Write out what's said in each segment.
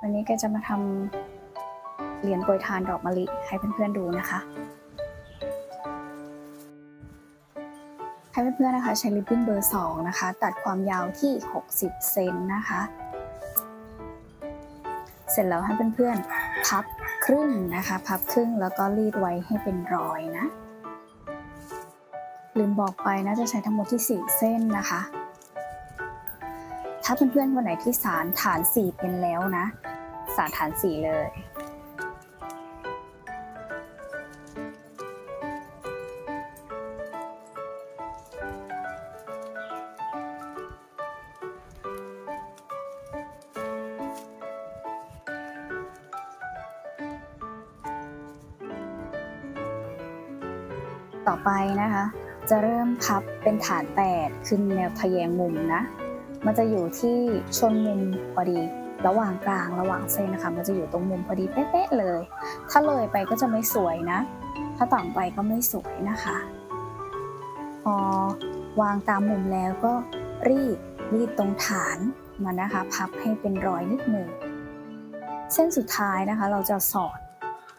วันนี้แกจะมาทำเหรียญโปรยทานดอกมะลิให้เพื่อนๆดูนะคะ ให้เพื่อนๆนะคะใช้ริบบิ้นเบอร์ 2 นะคะ ตัดความยาวที่ 60 เซนนะคะ เสร็จแล้วให้เพื่อนๆพับครึ่งนะคะ พับครึ่งแล้วก็รีดไว้ให้เป็นรอยนะ ลืมบอกไปนะจะใช้ทั้งหมดที่ 4 เส้นนะคะ ถ้าเพื่อนๆคนไหนที่สารฐาน4เป็นแล้วนะ สารฐาน4เลย ต่อไปนะคะ จะเริ่มพับเป็นฐาน 8 ขึ้นแนวทะแยงมุมนะ มันจะอยู่ที่ชนมุมพอดี ระหว่างกลางระหว่างเส้นนะคะ มันจะอยู่ตรงมุมพอดีเป๊ะๆเลย ถ้าเลยไปก็จะไม่สวยนะ ถ้าต่ำไปก็ไม่สวยนะคะ พอวางตามมุมแล้วก็รีดรีดตรงฐานมันนะคะ พับให้เป็นรอยนิดหนึ่งเส้นสุดท้ายนะคะ เราจะสอด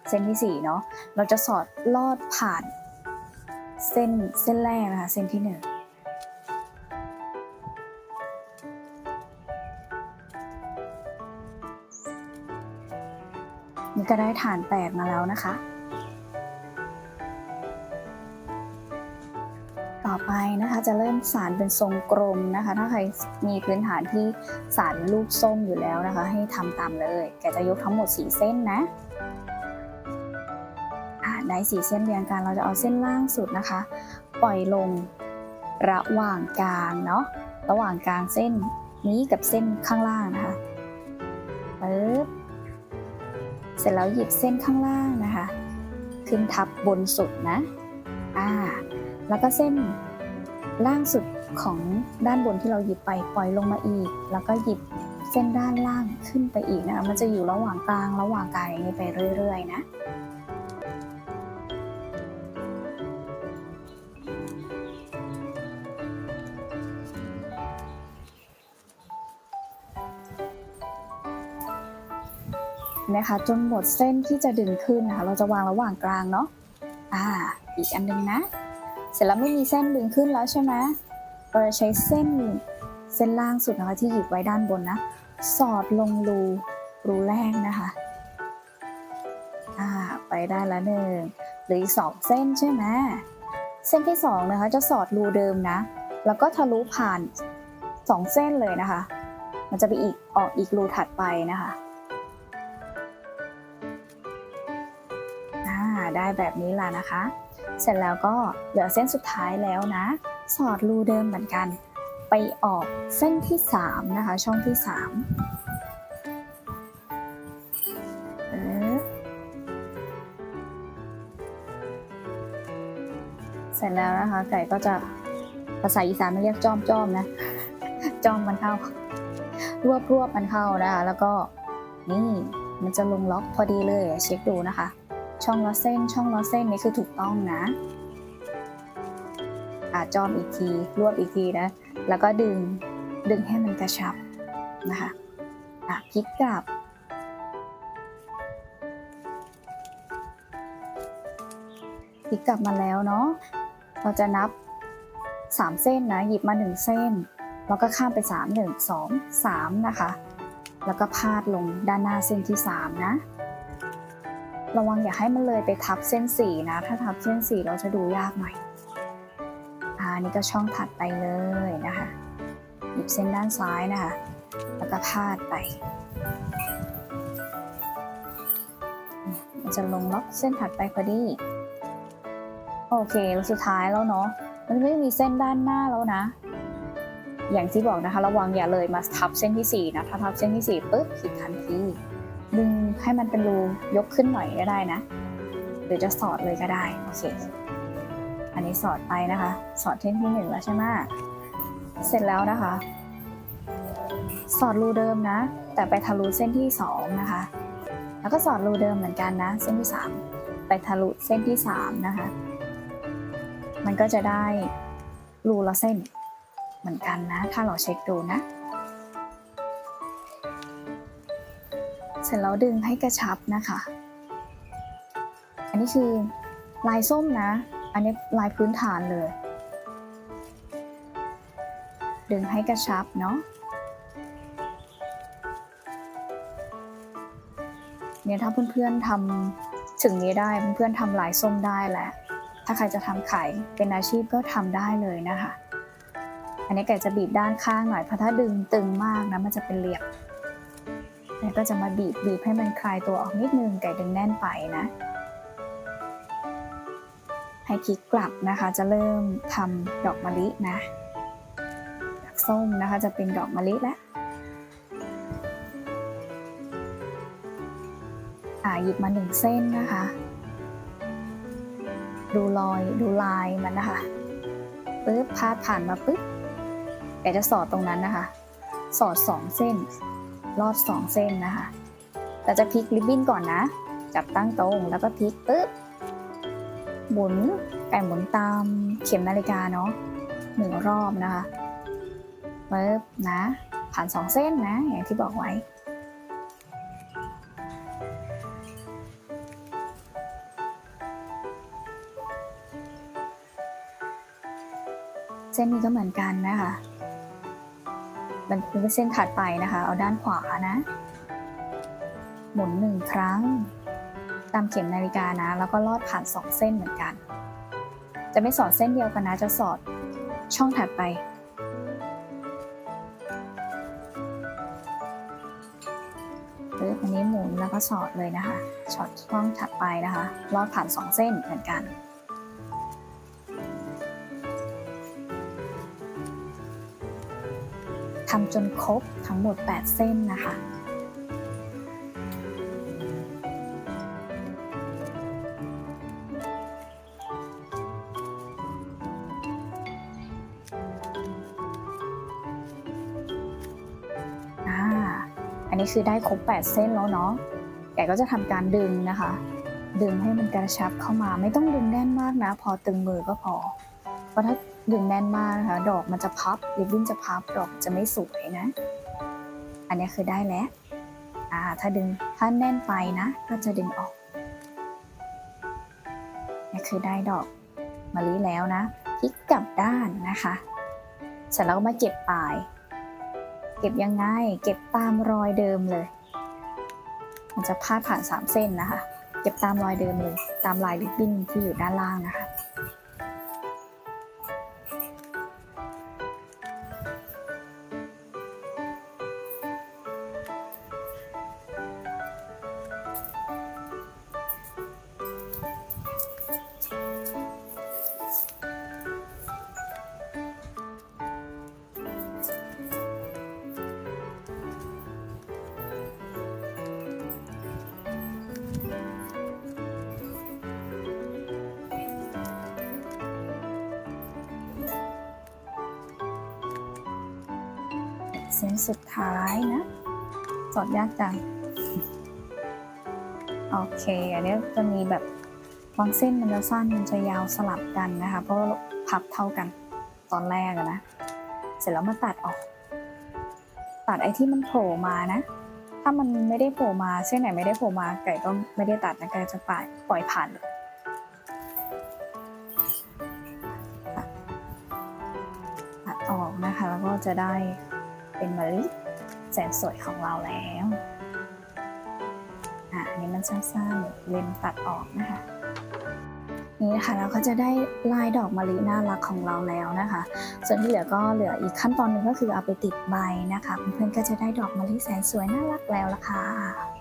เส้นที่สี่เนาะเราจะสอดลอดผ่าน เส้นเส้นแรกนะคะ เส้นที่ห นี่ก็ได้ฐานแปดมาแล้วนะคะ ต่อไปนะคะจะเริ่มสารเป็นทรงกลมนะคะ ถ้าใครมีพื้นฐานที่สารลูกส้มอยู่แล้วนะคะ ให้ทำตามเลย แกจะยกทั้งหมด4เส้นนะอ่าได้สี่เส้นเรียงกันเราจะเอาเส้นล่างสุดนะคะ ปล่อยลงระหว่างกลางเนาะระหว่างกลางเส้นนี้กับเส้นข้างล่างนะคะ เสร็จแล้วหยิบเส้นข้างล่างนะคะ ขึ้นทับบนสุดนะอ่าแล้วก็เส้นล่างสุดของด้านบนที่เราหยิบไปปล่อยลงมาอีก แล้วก็หยิบเส้นด้านล่างขึ้นไปอีกนะคะมันจะอยู่ระหว่างกลางระหว่างกลางอย่างนี้ไปเรื่อย ๆ นะ นะคะ จนหมดเส้นที่จะดึงขึ้นนะคะ เราจะวางระหว่างกลางเนาะอ่า อีกอันหนึงนะ เสร็จแล้วไม่มีเส้นดึงขึ้นแล้วใช่ไหมเราจะใช้เส้นเส้นล่างสุดนะคะที่หยิบไว้ด้านบนนะ สอดลงรูรูแรกนะคะอ่าไปได้ละหนึ่งหรืออีกสองเส้นใช่ไหมเส้นที่สองนะคะจะสอดรูเดิมนะ แล้วก็ทะลุผ่านสองเส้นเลยนะคะ มันจะไปอีกออกอีกรูถัดไปนะคะ ได้แบบนี้ละนะคะ เสร็จแล้วก็เหลือเส้นสุดท้ายแล้วนะ สอดรูเดิมเหมือนกัน ไปออกเส้นที่ 3 นะคะ ช่องที่3เออเสร็จแล้วนะคะ ไก่ก็จะภาษาอีสานไมันเรียกจ้อมจ้อมนะ จ้อมมันเข้ารวบรวบมันเข้านะคะ แล้วก็นี่มันจะลงล็อกพอดีเลยเช็คดูนะคะ ช่องละเส้น ช่องละเส้นนี่คือถูกต้องนะอาจอมอีกทีรวบอีกทีนะ แล้วก็ดึงดึงให้มันกระชับนะคะอะพลิกกลับ พลิกกลับมาแล้วเนาะเราจะนับ 3 เส้นนะ หยิบมา 1 เส้น แล้วก็ข้ามไป 3 1 2 3 นะคะ แล้วก็พาดลงด้านหน้าเส้นที่ 3 นะ ระวังอย่าให้มันเลยไปทับเส้นสีนะ ถ้าทับเส้นสีเราจะดูยากหน่อยอ่านี่ก็ช่องถัดไปเลยนะคะ หยิบเส้นด้านซ้ายนะคะ แล้วก็พาดไป มันจะลงล็อกเส้นถัดไปพอดี โอเคแล้วสุดท้ายแล้วเนาะ มันไม่มีเส้นด้านหน้าแล้วนะ อย่างที่บอกนะคะ ระวังอย่าเลยมาทับเส้นที่สี่นะ ถ้าทับเส้นที่สี่ปุ๊บผิดทันที ดึงให้มันเป็นรูยกขึ้นหน่อยก็ได้นะ หรือจะสอดเลยก็ได้โอเคอันนี้สอดไปนะคะ สอดเส้นที่หนึ่งแล้วใช่ไหมเสร็จแล้วนะคะ สอดรูเดิมนะ แต่ไปทะลุเส้นที่สองนะคะ แล้วก็สอดรูเดิมเหมือนกันนะ เส้นที่สามไปทะลุเส้นที่สามนะคะ มันก็จะได้รูละเส้นเหมือนกันนะ ถ้าเราเช็คดูนะ เสร็จแล้วดึงให้กระชับนะคะ อันนี้คือลายส้มนะ อันนี้ลายพื้นฐานเลย ดึงให้กระชับเนาะเนี่ยถ้าเพื่อนๆทำถึงนี้ได้เพื่อนๆทำลายส้มได้แหละถ้าใครจะทำไขายเป็นอาชีพก็ทำได้เลยนะคะ อันนี้ไก่จะบีบด้านข้างหน่อยเพราะถ้าดึงตึงมากนะมันจะเป็นเหลี่ยม แล้วก็จะมาบีบบีบให้มันคลายตัวออกนิดนึงไก่ดึงแน่นไปนะ ให้คลิกกลับนะคะจะเริ่มทำดอกมะลินะจากส้มนะคะจะเป็นดอกมะลิแล้วอ่าหยิบมาหนึ่งเส้นนะคะ ดูรอยดูลายมันนะคะปึ๊บพาดผ่านมาปึ๊บแกจะสอดตรงนั้นนะคะ สอดสองเส้น ลอดสองเส้นนะคะ เราจะพลิกริบบิ้นก่อนนะ จับตั้งตรงแล้วก็พลิกปึ๊บ หมุนไก่หมุนตามเข็มนาฬิกาเนาะหนึ่งรอบนะคะปึ๊บนะ ผ่านสองเส้นนะ อย่างที่บอกไว้เส้นนี้ก็เหมือนกันนะคะ มันเป็นเส้นถัดไปนะคะ เอาด้านขวานะ หมุนหนึ่งครั้ง ตามเข็มนาฬิกานะ แล้วก็ลอดผ่านสองเส้นเหมือนกัน จะไม่สอดเส้นเดียวกันนะ จะสอดช่องถัดไปปึ๊บอันนี้หมุนแล้วก็สอดเลยนะคะ ช็อตช่องถัดไปนะคะ ลอดผ่านสองเส้นเหมือนกัน จนครบทั้งหมด 8 เส้นนะคะอ่าอันนี้คือได้ครบ 8 เส้นแล้วเนาะแกก็จะทำการดึงนะคะ ดึงให้มันกระชับเข้ามา ไม่ต้องดึงแน่นมากนะ พอตึงมือก็พอ เพราะถ้า ดึงแน่นมากนะคะ ดอกมันจะพับริบบิ้นจะพับ ดอกจะไม่สวยนะ อันนี้คือได้แล้วอ่าถ้าดึงถ้าแน่นไปนะ ก็จะดึงออกนี่คือได้ดอกมะลิแล้วนะพลิกกลับด้านนะคะเสร็จแล้วก็มาเก็บปลาย เก็บยังไง เก็บตามรอยเดิมเลย มันจะพาดผ่านสามเส้นนะคะ เก็บตามรอยเดิมเลย ตามลายริบบิ้นที่อยู่ด้านล่างนะคะ เส้นสุดท้ายนะ สอดยากจัง โอเค อันนี้จะมีแบบบางเส้นมันจะสั้นมันจะยาวสลับกันนะคะ เพราะพับเท่ากันตอนแรกนะ เสร็จแล้วมาตัดออก ตัดไอ้ที่มันโผล่มานะ ถ้ามันไม่ได้โผล่มาเส้นไหนไม่ได้โผล่มาไก่ก็ไม่ได้ตัดนะไก่จะปล่อยปล่อยผ่านเลยตัดออกนะคะแล้วก็จะได้ เป็นมะลิแสนสวยของเราแล้วอะอันนี้มันสั้นๆเลนตัดออกนะคะ นี่นะคะเราก็จะได้ลายดอกมะลิน่ารักของเราแล้วนะคะ ส่วนที่เหลือก็เหลืออีกขั้นตอนหนึ่งก็คือเอาไปติดใบนะคะ เพื่อนๆก็จะได้ดอกมะลิแสนสวยน่ารักแล้วล่ะค่ะ